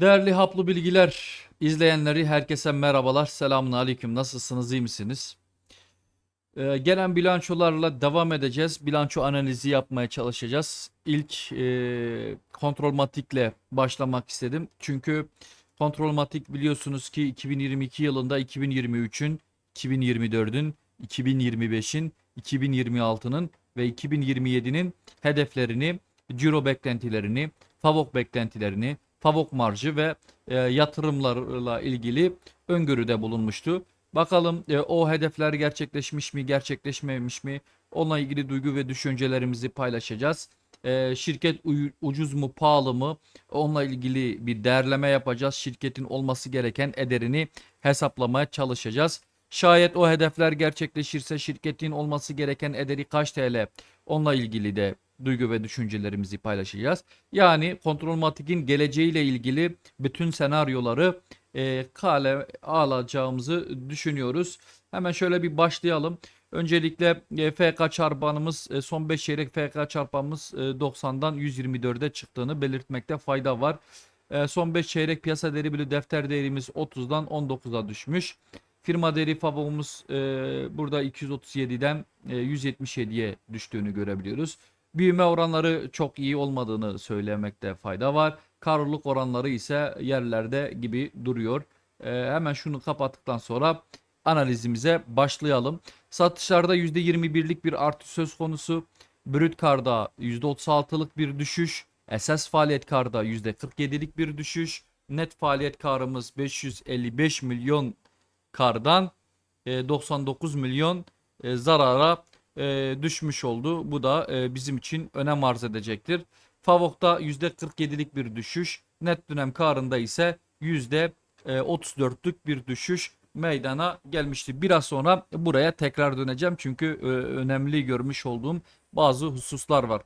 Değerli Haplı Bilgiler izleyenleri herkese merhabalar. Selamun Aleyküm. Nasılsınız? iyi misiniz? Ee, gelen bilançolarla devam edeceğiz. Bilanço analizi yapmaya çalışacağız. İlk e, kontrolmatikle başlamak istedim. Çünkü kontrolmatik biliyorsunuz ki 2022 yılında 2023'ün, 2024'ün, 2025'in, 2026'nın ve 2027'nin hedeflerini, ciro beklentilerini, favok beklentilerini, favok marjı ve e, yatırımlarla ilgili öngörüde bulunmuştu. Bakalım e, o hedefler gerçekleşmiş mi, gerçekleşmemiş mi? Onunla ilgili duygu ve düşüncelerimizi paylaşacağız. E, şirket ucuz mu, pahalı mı? Onunla ilgili bir değerleme yapacağız. Şirketin olması gereken ederini hesaplamaya çalışacağız. Şayet o hedefler gerçekleşirse şirketin olması gereken ederi kaç TL? Onunla ilgili de duygu ve düşüncelerimizi paylaşacağız. Yani Kontrolmatik'in geleceğiyle ilgili bütün senaryoları e, kale alacağımızı düşünüyoruz. Hemen şöyle bir başlayalım. Öncelikle e, FK çarpanımız e, son 5 çeyrek FK çarpanımız e, 90'dan 124'e çıktığını belirtmekte fayda var. E, son 5 çeyrek piyasa değeri bölü defter değerimiz 30'dan 19'a düşmüş. Firma değeri favomuz e, burada 237'den e, 177'ye düştüğünü görebiliyoruz. Büyüme oranları çok iyi olmadığını söylemekte fayda var. Karlılık oranları ise yerlerde gibi duruyor. Ee, hemen şunu kapattıktan sonra analizimize başlayalım. Satışlarda %21'lik bir artış söz konusu. Brüt karda %36'lık bir düşüş. Esas faaliyet karda %47'lik bir düşüş. Net faaliyet karımız 555 milyon kardan e, 99 milyon e, zarara e, düşmüş oldu. Bu da e, bizim için önem arz edecektir. Favok'ta %47'lik bir düşüş. Net dönem karında ise %34'lük bir düşüş meydana gelmişti. Biraz sonra buraya tekrar döneceğim çünkü e, önemli görmüş olduğum bazı hususlar var.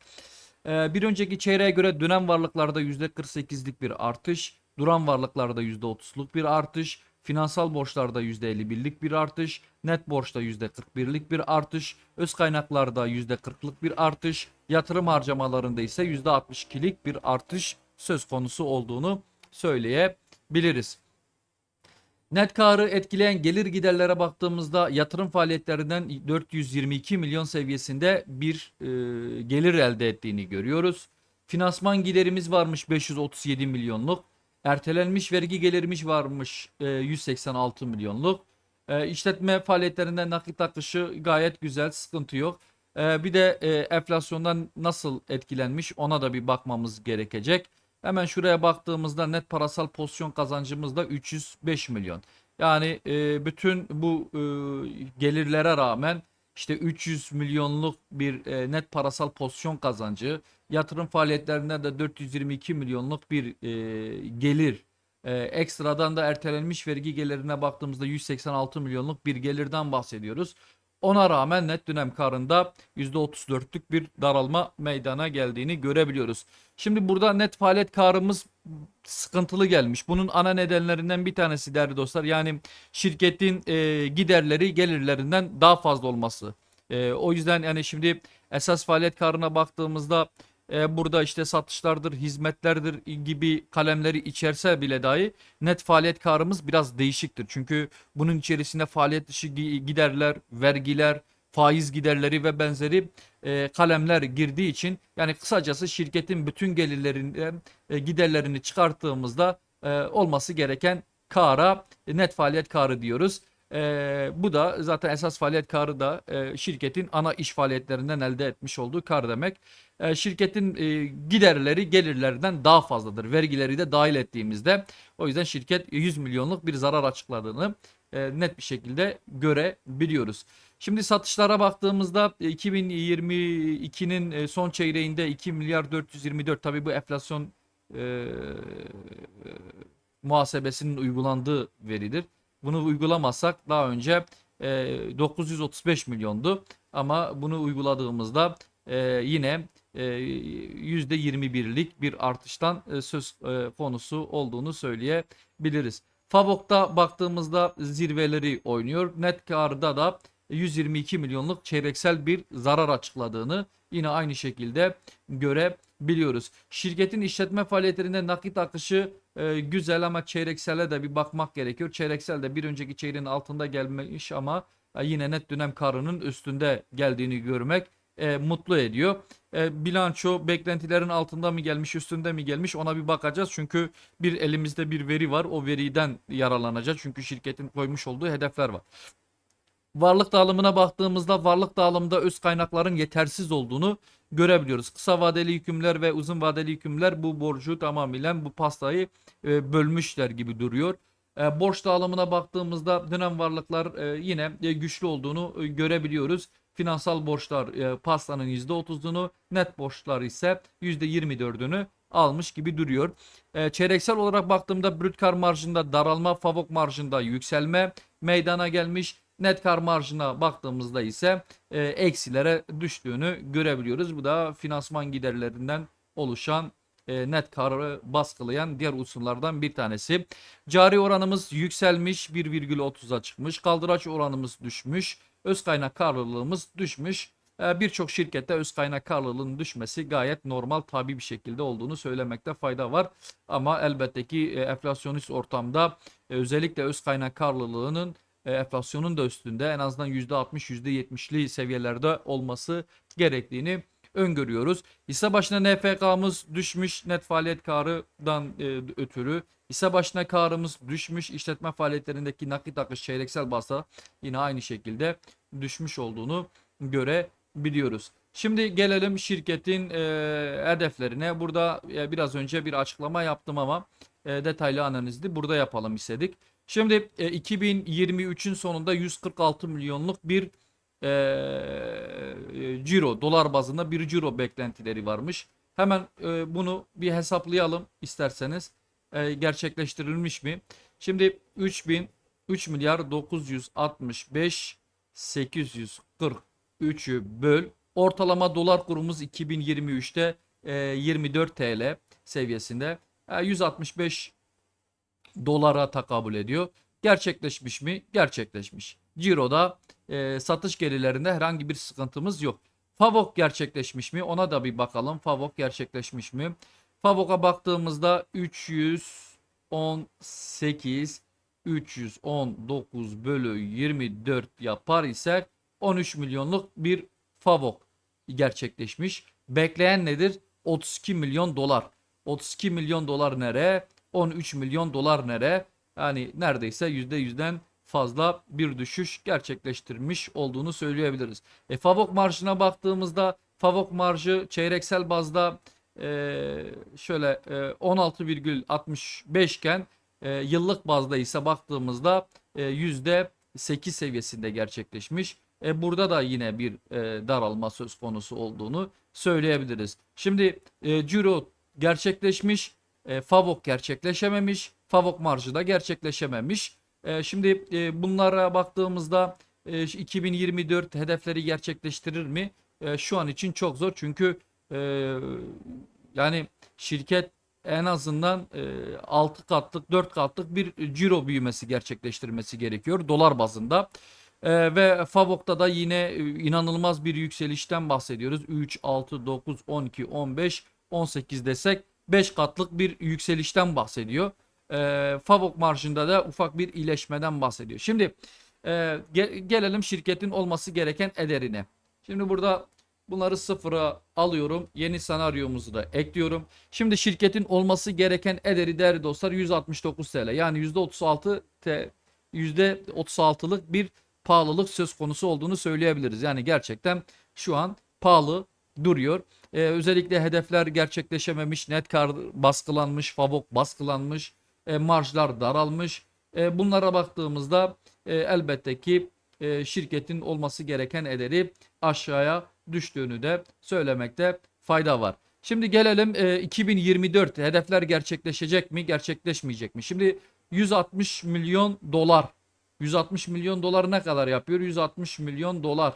E, bir önceki çeyreğe göre dönem varlıklarda %48'lik bir artış, duran varlıklarda %30'luk bir artış, finansal borçlarda %51'lik bir artış, net borçta %41'lik bir artış, öz kaynaklarda %40'lık bir artış, yatırım harcamalarında ise %62'lik bir artış söz konusu olduğunu söyleyebiliriz. Net karı etkileyen gelir giderlere baktığımızda yatırım faaliyetlerinden 422 milyon seviyesinde bir e, gelir elde ettiğini görüyoruz. Finansman giderimiz varmış 537 milyonluk. Ertelenmiş vergi gelirimiz varmış e, 186 milyonluk. E, işletme faaliyetlerinden nakit akışı gayet güzel, sıkıntı yok. E, bir de e, enflasyondan nasıl etkilenmiş ona da bir bakmamız gerekecek. Hemen şuraya baktığımızda net parasal pozisyon kazancımız da 305 milyon. Yani e, bütün bu e, gelirlere rağmen işte 300 milyonluk bir e, net parasal pozisyon kazancı, yatırım faaliyetlerinde de 422 milyonluk bir e, gelir. E, ekstradan da ertelenmiş vergi gelirine baktığımızda 186 milyonluk bir gelirden bahsediyoruz. Ona rağmen net dönem karında %34'lük bir daralma meydana geldiğini görebiliyoruz. Şimdi burada net faaliyet karımız sıkıntılı gelmiş. Bunun ana nedenlerinden bir tanesi değerli dostlar. Yani şirketin e, giderleri gelirlerinden daha fazla olması. E, o yüzden yani şimdi esas faaliyet karına baktığımızda e, burada işte satışlardır, hizmetlerdir gibi kalemleri içerse bile dahi net faaliyet karımız biraz değişiktir. Çünkü bunun içerisinde faaliyet dışı gi- giderler, vergiler, faiz giderleri ve benzeri e, kalemler girdiği için yani kısacası şirketin bütün gelirlerinden e, giderlerini çıkarttığımızda e, olması gereken kara e, net faaliyet karı diyoruz. E, bu da zaten esas faaliyet karı da e, şirketin ana iş faaliyetlerinden elde etmiş olduğu kar demek. E, şirketin e, giderleri gelirlerden daha fazladır. Vergileri de dahil ettiğimizde. O yüzden şirket 100 milyonluk bir zarar açıkladığını e, net bir şekilde görebiliyoruz. Şimdi satışlara baktığımızda 2022'nin e, son çeyreğinde 2 milyar 424 tabii bu enflasyon e, muhasebesinin uygulandığı veridir. Bunu uygulamazsak daha önce e, 935 milyondu ama bunu uyguladığımızda e, yine e, %21'lik bir artıştan e, söz e, konusu olduğunu söyleyebiliriz. Favok'ta baktığımızda zirveleri oynuyor. Net karda da 122 milyonluk çeyreksel bir zarar açıkladığını yine aynı şekilde biliyoruz. Şirketin işletme faaliyetlerinde nakit akışı e, güzel ama çeyreksele de bir bakmak gerekiyor. Çeyreksel de bir önceki çeyreğin altında gelmiş ama e, yine net dönem karının üstünde geldiğini görmek e, mutlu ediyor. E, bilanço beklentilerin altında mı gelmiş üstünde mi gelmiş ona bir bakacağız. Çünkü bir elimizde bir veri var o veriden yararlanacağız. Çünkü şirketin koymuş olduğu hedefler var. Varlık dağılımına baktığımızda varlık dağılımında öz kaynakların yetersiz olduğunu görebiliyoruz. Kısa vadeli yükümler ve uzun vadeli yükümler bu borcu tamamıyla bu pastayı e, bölmüşler gibi duruyor. E, borç dağılımına baktığımızda dönem varlıklar e, yine e, güçlü olduğunu e, görebiliyoruz. Finansal borçlar e, pastanın %30'unu, net borçlar ise %24'ünü almış gibi duruyor. E, çeyreksel olarak baktığımda brüt kar marjında daralma, favok marjında yükselme meydana gelmiş. Net kar marjına baktığımızda ise e, eksilere düştüğünü görebiliyoruz. Bu da finansman giderlerinden oluşan e, net karı baskılayan diğer unsurlardan bir tanesi. Cari oranımız yükselmiş 1,30'a çıkmış. Kaldıraç oranımız düşmüş. Öz kaynak karlılığımız düşmüş. E, Birçok şirkette öz kaynak karlılığının düşmesi gayet normal tabi bir şekilde olduğunu söylemekte fayda var. Ama elbette ki e, enflasyonist ortamda e, özellikle öz kaynak karlılığının e, enflasyonun da üstünde en azından %60 %70'li seviyelerde olması gerektiğini öngörüyoruz. Hisse başına NFK'mız düşmüş net faaliyet karından e, ötürü. Hisse başına karımız düşmüş. işletme faaliyetlerindeki nakit akış çeyreksel bazda yine aynı şekilde düşmüş olduğunu görebiliyoruz. Şimdi gelelim şirketin e, hedeflerine. Burada e, biraz önce bir açıklama yaptım ama e, detaylı analizi burada yapalım istedik. Şimdi e, 2023'ün sonunda 146 milyonluk bir e, ciro dolar bazında bir ciro beklentileri varmış. Hemen e, bunu bir hesaplayalım isterseniz. E, gerçekleştirilmiş mi? Şimdi 3000 3 milyar 965 843'ü böl. Ortalama dolar kurumuz 2023'te e, 24 TL seviyesinde. E, 165 dolara takabül ediyor. Gerçekleşmiş mi? Gerçekleşmiş. Ciro'da e, satış gelirlerinde herhangi bir sıkıntımız yok. Favok gerçekleşmiş mi? Ona da bir bakalım. Favok gerçekleşmiş mi? Favok'a baktığımızda 318 319 bölü 24 yapar ise 13 milyonluk bir Favok gerçekleşmiş. Bekleyen nedir? 32 milyon dolar. 32 milyon dolar nere? 13 milyon dolar nere? Yani neredeyse %100'den fazla bir düşüş gerçekleştirmiş olduğunu söyleyebiliriz. E, Favok marjına baktığımızda Favok marjı çeyreksel bazda e, şöyle e, 16,65 iken e, yıllık bazda ise baktığımızda e, %8 seviyesinde gerçekleşmiş. E, burada da yine bir e, daralma söz konusu olduğunu söyleyebiliriz. Şimdi e, Ciro gerçekleşmiş, e, Favok gerçekleşememiş, Favok marjı da gerçekleşememiş. E, şimdi e, bunlara baktığımızda e, 2024 hedefleri gerçekleştirir mi? E, şu an için çok zor çünkü e, yani şirket en azından e, 6 katlık 4 katlık bir ciro büyümesi gerçekleştirmesi gerekiyor dolar bazında. E, ve Favok'ta da yine e, inanılmaz bir yükselişten bahsediyoruz. 3, 6, 9, 12, 15, 18 desek 5 katlık bir yükselişten bahsediyor. E, Favok marjında da ufak bir iyileşmeden bahsediyor. Şimdi e, ge- gelelim şirketin olması gereken ederine. Şimdi burada bunları sıfıra alıyorum. Yeni senaryomuzu da ekliyorum. Şimdi şirketin olması gereken ederi değerli dostlar 169 TL. Yani %36 T %36'lık bir pahalılık söz konusu olduğunu söyleyebiliriz. Yani gerçekten şu an pahalı duruyor. Ee, özellikle hedefler gerçekleşememiş, net kar baskılanmış, favok baskılanmış, e, marjlar daralmış. E, bunlara baktığımızda e, elbette ki e, şirketin olması gereken ederi aşağıya düştüğünü de söylemekte fayda var. Şimdi gelelim e, 2024 hedefler gerçekleşecek mi, gerçekleşmeyecek mi? Şimdi 160 milyon dolar 160 milyon dolar ne kadar yapıyor? 160 milyon dolar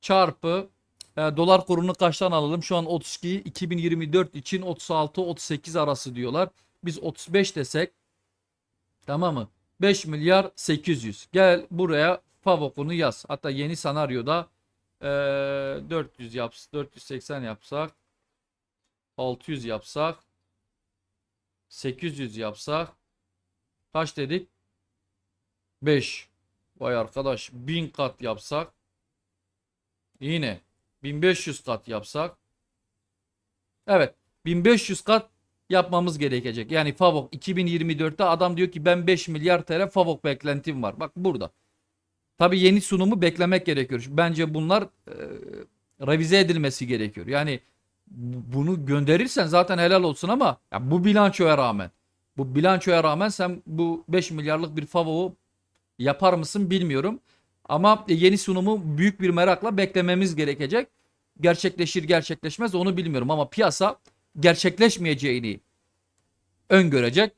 çarpı e, dolar kurunu kaçtan alalım? Şu an 32 2024 için 36-38 arası diyorlar. Biz 35 desek tamam mı? 5 milyar 800. Gel buraya favokunu yaz. Hatta yeni senaryoda e, 400 yaps 480 yapsak 600 yapsak 800 yapsak kaç dedik? 5. Vay arkadaş 1000 kat yapsak yine 1500 kat yapsak evet 1500 kat yapmamız gerekecek. Yani Favok 2024'te adam diyor ki ben 5 milyar TL Favok beklentim var. Bak burada. Tabii yeni sunumu beklemek gerekiyor. Bence bunlar e, revize edilmesi gerekiyor. Yani bu- bunu gönderirsen zaten helal olsun ama ya bu bilançoya rağmen bu bilançoya rağmen sen bu 5 milyarlık bir Favok'u yapar mısın bilmiyorum. Ama yeni sunumu büyük bir merakla beklememiz gerekecek. Gerçekleşir gerçekleşmez onu bilmiyorum ama piyasa gerçekleşmeyeceğini öngörecek.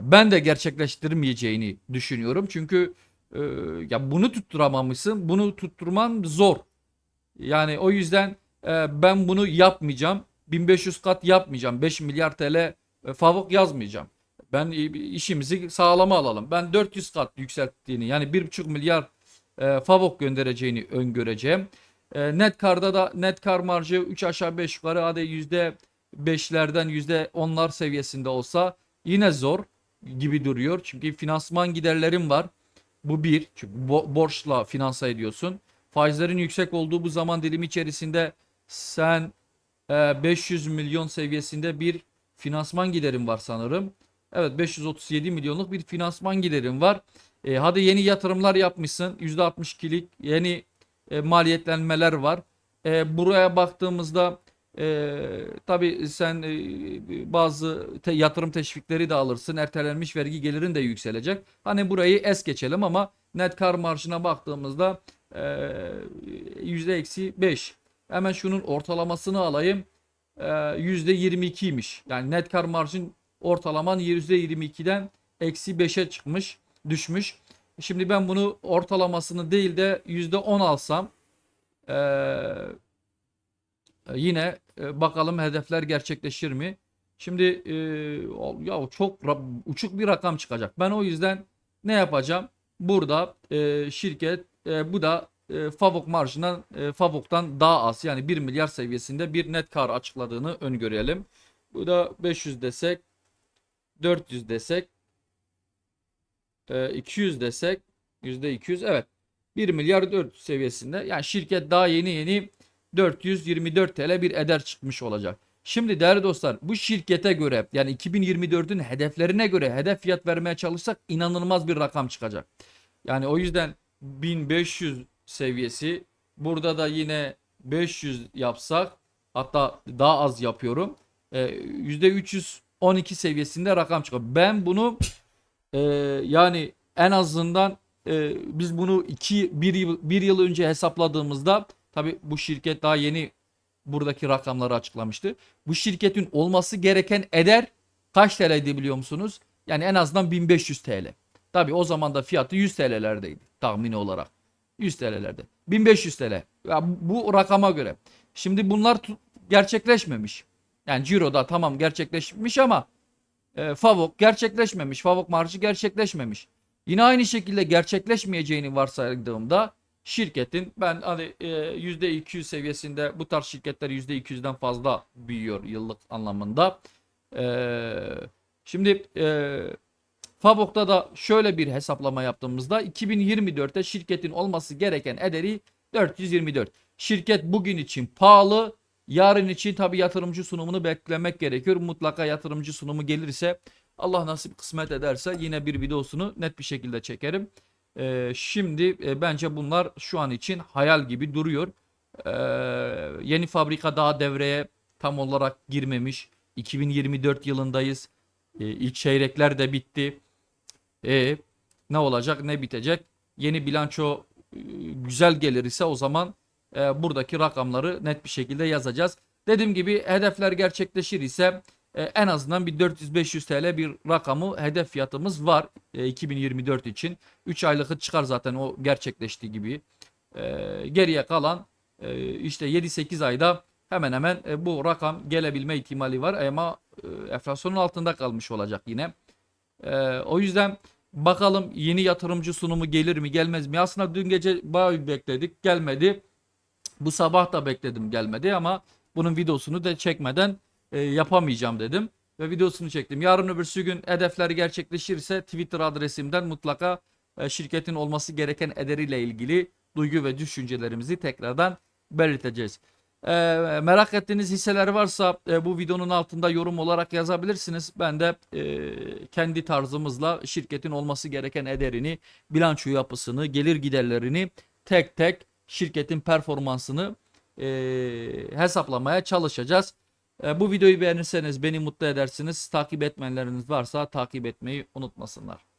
Ben de gerçekleştirmeyeceğini düşünüyorum. Çünkü e, ya bunu tutturamamışsın. Bunu tutturman zor. Yani o yüzden e, ben bunu yapmayacağım. 1500 kat yapmayacağım. 5 milyar TL e, favok yazmayacağım. Ben e, işimizi sağlama alalım. Ben 400 kat yükselttiğini yani 1,5 milyar e, favok göndereceğini öngöreceğim. E, net karda da net kar marjı 3 aşağı 5 yukarı hadi %5'lerden %10'lar seviyesinde olsa yine zor gibi duruyor. Çünkü finansman giderlerim var. Bu bir. Çünkü bo- borçla finanse ediyorsun. Faizlerin yüksek olduğu bu zaman dilimi içerisinde sen e, 500 milyon seviyesinde bir finansman giderin var sanırım. Evet 537 milyonluk bir finansman giderin var. E, hadi yeni yatırımlar yapmışsın. %62'lik yeni e, maliyetlenmeler var. E, buraya baktığımızda e, tabii sen e, bazı te- yatırım teşvikleri de alırsın. Ertelenmiş vergi gelirin de yükselecek. Hani burayı es geçelim ama net kar marjına baktığımızda e, yüzde eksi 5. Hemen şunun ortalamasını alayım. E, Yüzde 22'ymiş. Yani net kar marjın ortalaman yüzde 22'den eksi 5'e çıkmış, düşmüş. Şimdi ben bunu ortalamasını değil de yüzde 10 alsam e, yine e, bakalım hedefler gerçekleşir mi? Şimdi e, ya çok uçuk bir rakam çıkacak. Ben o yüzden ne yapacağım? Burada e, şirket bu da Favok marjından Favok'tan daha az yani 1 milyar seviyesinde bir net kar açıkladığını öngörelim. Bu da 500 desek 400 desek e, 200 desek %200 evet 1 milyar 400 seviyesinde yani şirket daha yeni yeni 424 TL bir eder çıkmış olacak. Şimdi değerli dostlar bu şirkete göre yani 2024'ün hedeflerine göre hedef fiyat vermeye çalışsak inanılmaz bir rakam çıkacak. Yani o yüzden 1500 seviyesi burada da yine 500 yapsak hatta daha az yapıyorum. Ee, %312 seviyesinde rakam çıkıyor. Ben bunu e, yani en azından e, biz bunu 2 1 yıl, bir yıl önce hesapladığımızda tabi bu şirket daha yeni buradaki rakamları açıklamıştı. Bu şirketin olması gereken eder kaç TL'ydi biliyor musunuz? Yani en azından 1500 TL. Tabi o zaman da fiyatı 100 TL'lerdeydi tahmini olarak. 100 TL'lerde. 1500 TL. Ya bu rakama göre. Şimdi bunlar gerçekleşmemiş. Yani Ciro'da tamam gerçekleşmiş ama e, Favok gerçekleşmemiş. Favok marjı gerçekleşmemiş. Yine aynı şekilde gerçekleşmeyeceğini varsaydığımda şirketin ben hani e, %200 seviyesinde bu tarz şirketler %200'den fazla büyüyor yıllık anlamında. E, şimdi e, Favok'ta da şöyle bir hesaplama yaptığımızda 2024'te şirketin olması gereken ederi 424. Şirket bugün için pahalı. Yarın için tabi yatırımcı sunumunu beklemek gerekiyor. Mutlaka yatırımcı sunumu gelirse Allah nasip kısmet ederse yine bir videosunu net bir şekilde çekerim. Ee, şimdi e, bence bunlar şu an için hayal gibi duruyor. Ee, yeni fabrika daha devreye tam olarak girmemiş. 2024 yılındayız. Ee, ilk çeyrekler de bitti. E ne olacak ne bitecek? Yeni bilanço e, güzel gelir ise o zaman e, buradaki rakamları net bir şekilde yazacağız. Dediğim gibi hedefler gerçekleşir ise e, en azından bir 400-500 TL bir rakamı hedef fiyatımız var e, 2024 için. 3 aylıkı çıkar zaten o gerçekleştiği gibi. E, geriye kalan e, işte 7-8 ayda hemen hemen e, bu rakam gelebilme ihtimali var ama e, enflasyonun altında kalmış olacak yine. E, o yüzden bakalım yeni yatırımcı sunumu gelir mi gelmez mi? Aslında dün gece bayağı bekledik gelmedi. Bu sabah da bekledim gelmedi ama bunun videosunu da çekmeden e, yapamayacağım dedim ve videosunu çektim. Yarın öbürsü gün hedefler gerçekleşirse Twitter adresimden mutlaka e, şirketin olması gereken ederiyle ilgili duygu ve düşüncelerimizi tekrardan belirteceğiz. E, merak ettiğiniz hisseler varsa e, bu videonun altında yorum olarak yazabilirsiniz. Ben de e, kendi tarzımızla şirketin olması gereken ederini, bilanço yapısını, gelir giderlerini tek tek şirketin performansını e, hesaplamaya çalışacağız. E, bu videoyu beğenirseniz beni mutlu edersiniz. Takip etmeyenleriniz varsa takip etmeyi unutmasınlar.